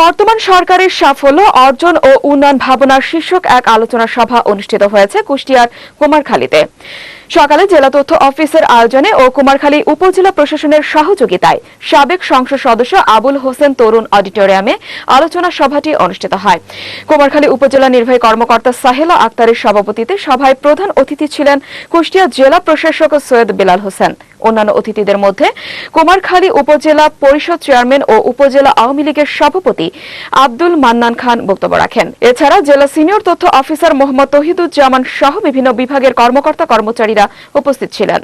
বর্তমান সরকারের সাফল্য অর্জন ও উন্নয়ন ভাবনার শীর্ষক এক আলোচনা সভা অনুষ্ঠিত হয়েছে কুষ্টিয়ার কুমারখালীতে। সকালে জেলা তথ্য অফিসের আয়োজনে ও কুমারখালী উপজেলা প্রশাসনের সহযোগিতায় সাবেক সংসদ সদস্য আবুল হোসেন তরুণ অডিটোরিয়ামে আলোচনা সভাটি অনুষ্ঠিত হয়। কুমারখালী উপজেলা নির্বাহী কর্মকর্তা সাহেলা আক্তারের সভাপতিতে সভায় প্রধান অতিথি ছিলেন কুষ্টিয়া জেলা প্রশাসক সৈয়দ বিলাল হোসেন। অন্যান্য অতিথিদের মধ্যে কুমারখালী উপজেলা পরিষদ চেয়ারম্যান ও উপজেলা আওয়ামী লীগের সভাপতি আব্দুল মান্নান খান বক্তব্য রাখেন। এছাড়া জেলা সিনিয়র তথ্য অফিসার মোহাম্মদ তহিদুজ্জামান সহ বিভিন্ন বিভাগের কর্মকর্তা কর্মচারীরা উপস্থিত ছিলেন